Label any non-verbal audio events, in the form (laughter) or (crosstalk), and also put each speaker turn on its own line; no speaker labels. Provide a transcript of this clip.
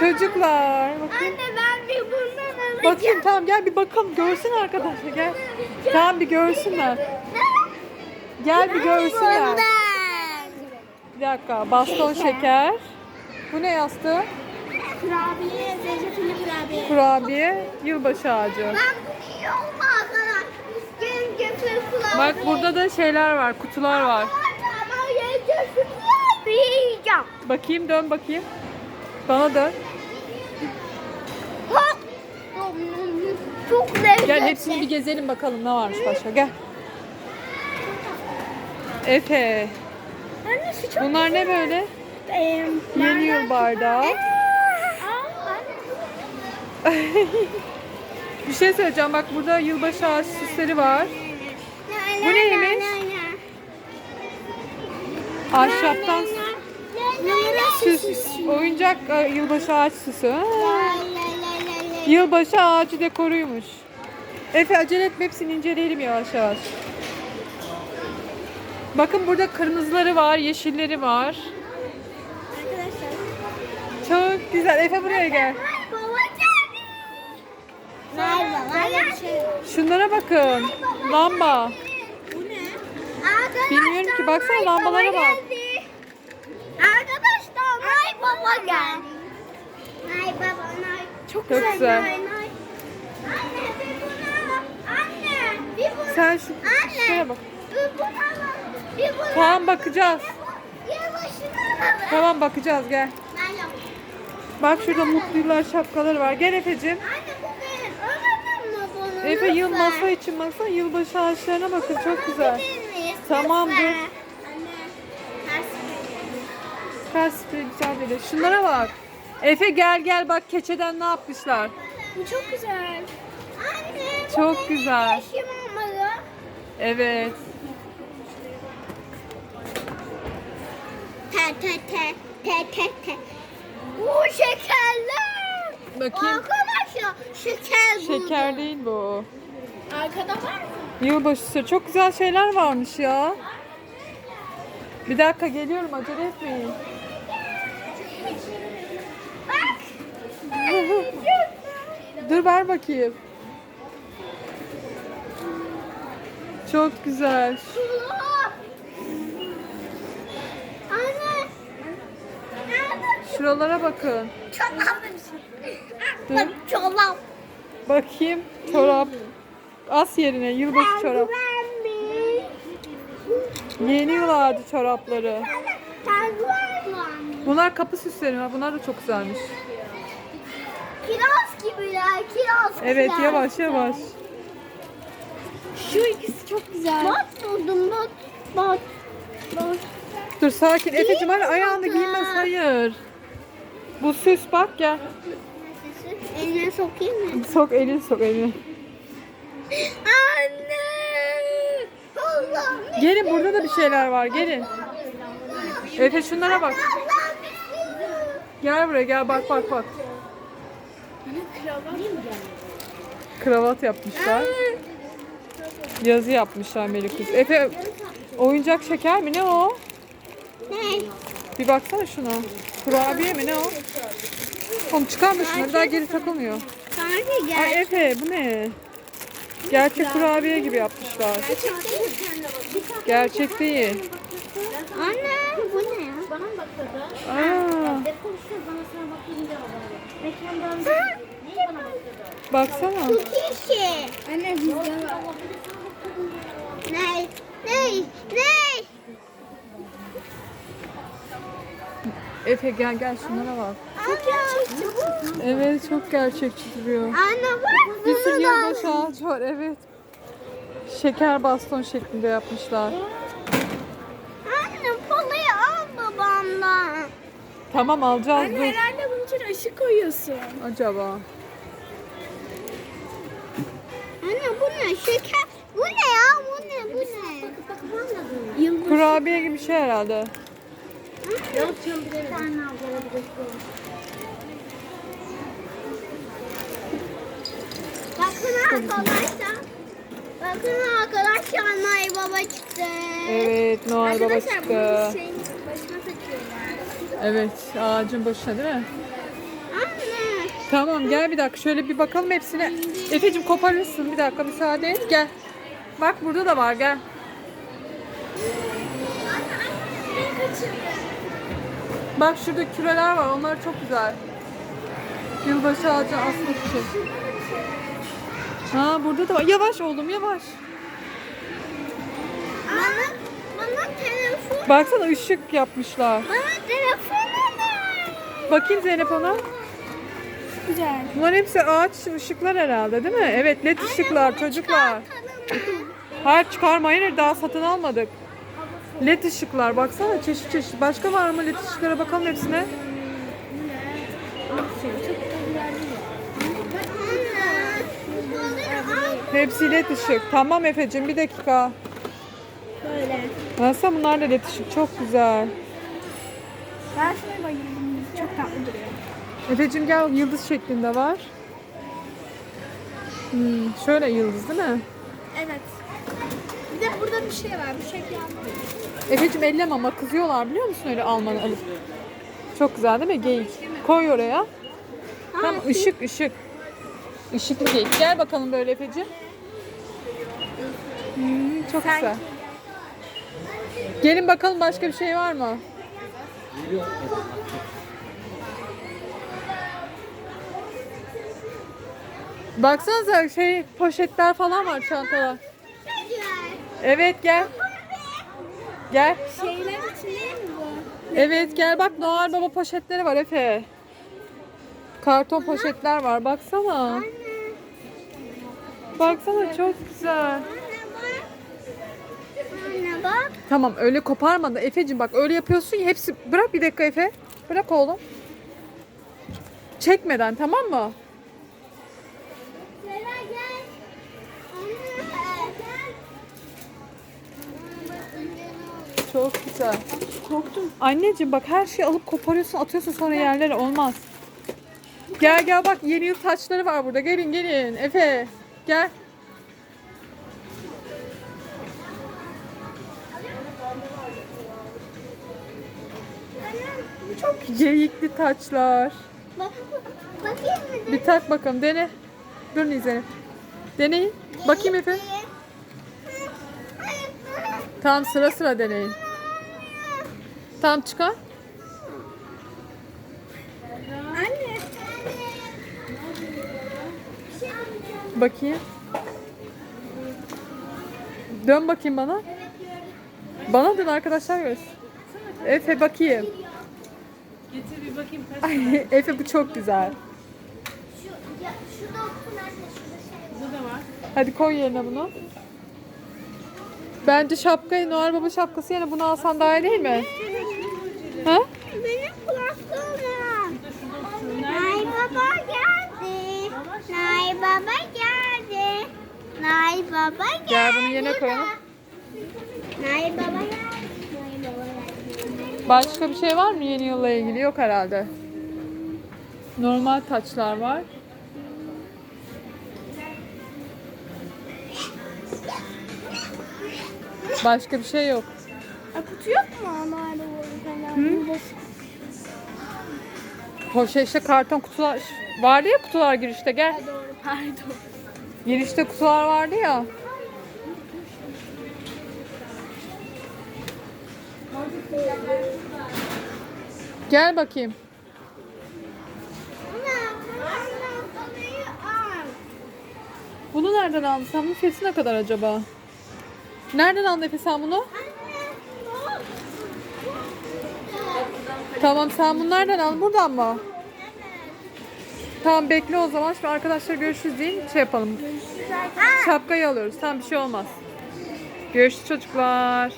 Çocuklar. Bakın.
Anne ben bir bundan alacağım.
Bakayım tamam gel bir bakalım görsün arkadaşlar gel. Tamam bir görsünler. Gel bir görsünler. Bir dakika baston şeker. Bu ne yastığı?
Kurabiye, zencefilli kurabiye.
Kurabiye, yılbaşı ağacı.
Ben bunu yiyorum arkadaşlar.
Bak burada da şeyler var, kutular var. Bakayım dön bakayım. Bana dön.
Çok lezzetli.
Gel hepsini bir gezelim bakalım ne varmış başka. Gel. Efe.
Anne şu çok
Bunlar ne böyle?
Ee,
Yeni yıl bardağı. (laughs) Bir şey söyleyeceğim bak burada yılbaşı ağaç süsleri var. Bu neymiş? Ahşaptan süs, oyuncak e, yılbaşı ağaç süsü. Ha, Yılbaşı ağacı dekoruymuş. Efe acele etme hepsini inceleyelim yavaş yavaş. Bakın burada kırmızıları var, yeşilleri var. Çok güzel. Efe buraya gel. Şunlara bakın. Lamba. Bilmiyorum ki, baksana lambalara bak.
Arkadaşlar Nay Baba gel. Nay Baba Nay. Çok
güzel.
Anne bir buna Anne bir buna.
Sen şu
Anne.
şuraya bak.
Bir. Bir buna.
Tamam bakacağız. Tamam bakacağız gel. Bak şurada mutlu yıllar şapkaları var. Gel Efe'cim.
Anne bu benim. Öğrenin mi bunu?
Efe yıl masa için masa yılbaşı ağaçlarına bakın çok güzel. Tamam, dur.
Ters
sprey güzel değil. Şunlara bak. Efe gel gel bak keçeden ne yapmışlar.
Bu çok güzel. Anne bu
Çok
benim
güzel.
eşim olmalı.
Evet.
Te te te te te te. Bu şekerler.
Bakayım.
Arkadaşlar şeker buldum.
Şeker değil bu.
Arkada var mı?
Yılbaşı. Çok güzel şeyler varmış ya. Bir dakika geliyorum acele etmeyin.
Bak.
Dur ver bakayım. Çok güzel. Şuralara bakın. Dur.
Çorap.
Bakayım. Çorap. As yerine yılbaşı çorap. Yeni yıl ağacı çorapları. Bunlar kapı süsleri. Bunlar da çok güzelmiş.
Kiraz gibiler, kiraz
Evet
gibiler.
yavaş yavaş.
Şu ikisi çok güzel. Bak buldum bak. Bak. Bak.
Dur sakin. Efe'cim hadi ayağını
bakalım.
giymez. Hayır. Bu süs bak gel.
Eline sokayım mı?
Sok elini sok elini.
Anne. Allah'ım.
Gelin burada da bir şeyler var. Gelin. Efe şunlara bak. Gel buraya gel bak bak bak. Kravat yapmışlar. Yazı yapmışlar Melikus. Efe oyuncak şeker mi ne o?
Ne?
Bir baksana şuna. Kurabiye mi ne o? Oğlum çıkarma şunları daha geri takılmıyor.
Gel.
Ay Efe bu ne? Gerçek kurabiye gibi yapmışlar. Gerçek değil.
Anne bu ne ya?
Bana bakıyordu?
Aa,
Ne
baksana.
Bu kişi. Anne bizde var. Ne? Ne? Ne?
Efe gel gel şunlara bak.
Çok gerçekçi bu.
Evet çok gerçekçi duruyor.
Anne bak
Bir sürü yılbaşı ağacı var evet. Şeker baston şeklinde yapmışlar.
Anne palayı al babamdan.
Tamam alacağız dur.
herhalde bunun için ışık koyuyorsun.
Acaba.
Şeker. Bu ne ya? Bu ne? Bu ne?
Kurabiye gibi bir şey herhalde.
Yok canım bilemedim.
Bakın arkadaşlar. Bakın arkadaşlar Nay Baba çıktı.
Evet Noel Baba
Arkadaşlar
çıktı.
bunu şeyin başına takıyorlar.
Evet ağacın başına değil mi?
Anne
Tamam gel bir dakika şöyle bir bakalım hepsine. Efe'cim koparırsın bir dakika müsaade et gel. Bak burada da var gel. Bak şurada küreler var onlar çok güzel. Yılbaşı ağacı asmak için. Ha burada da var. Yavaş oğlum yavaş.
Bana, bana telefon.
Baksana ışık yapmışlar.
Bana telefon.
Bakayım Zeynep ona.
Güzel.
Bunlar hepsi ağaç ışıklar herhalde değil mi? Evet led ışıklar çocuklar. Hayır çıkarmayın daha satın almadık. Led ışıklar baksana çeşit çeşit. Başka var mı led ışıklara bakalım hepsine. Hepsi led ışık. Tamam Efe'cim bir dakika.
Böyle.
Nasıl bunlar da led ışık çok güzel.
Ben şuna bayıldım. Çok tatlı duruyor.
Efe'cim gel yıldız şeklinde var. Hmm, şöyle yıldız değil mi?
Evet. Bir de burada bir şey var. Bu şekil yapmayın.
Efe'cim elleme ama kızıyorlar biliyor musun öyle almanı alıp. Çok güzel değil mi geyik? Koy oraya. Tam ışık ışık. Işıklı geyik. Gel bakalım böyle Efe'cim. Hmm, çok güzel. Gelin bakalım başka bir şey var mı? Baksanıza şey poşetler falan var çantalar. Evet gel. Gel.
Şeyler için değil mi bu?
Evet gel bak Noel Baba poşetleri var Efe. Karton poşetler var baksana. Baksana çok güzel.
Anne bak.
Tamam öyle koparma da Efe'cim bak öyle yapıyorsun ya hepsi bırak bir dakika Efe. Bırak oğlum. Çekmeden tamam mı?
Zera gel. Anne gel.
Çok güzel. Korktum. Anneciğim bak her şeyi alıp koparıyorsun atıyorsun sonra yerlere olmaz. Gel gel bak yeni yıl taçları var burada. Gelin gelin Efe. Gel.
Çok
Geyikli taçlar.
Bak, bakayım mı?
Bir tak bakalım dene. Dur Nizene. Deneyin. Bakayım Efe. Tamam sıra sıra deneyin. Tamam çıkar.
Anne.
Bakayım. Dön bakayım bana. Bana dön arkadaşlar görsün. Efe bakayım.
Getir bir bakayım
Ay, (laughs) Efe bu çok güzel.
Şu, ya, şurada okun anne. Şurada şey
burada da var.
Hadi koy yerine bunu. Bence şapkayı Noel Baba şapkası yerine bunu alsan daha iyi değil mi? Ha?
Benim kulaklığım. Nay baba geldi. Nay baba geldi. Nay baba geldi.
Gel bunu yerine koyalım.
Nay baba geldi. Nay baba geldi.
Başka bir şey var mı yeni yılla ilgili? Yok herhalde. Normal taçlar var. Başka bir şey yok.
A, kutu yok mu? Baba falan.
Poşet işte karton kutular vardı ya kutular girişte gel.
Doğru pardon.
Girişte kutular vardı ya. Gel bakayım. Bunu nereden aldın sen? Bunun fiyatı ne kadar acaba? Nereden aldın Efe sen bunu? Tamam sen bunu nereden aldın? Buradan mı? Tamam bekle o zaman. Şimdi arkadaşlar görüşürüz deyin. Şey yapalım. Şapkayı alıyoruz. Tamam bir şey olmaz. Görüşürüz çocuklar.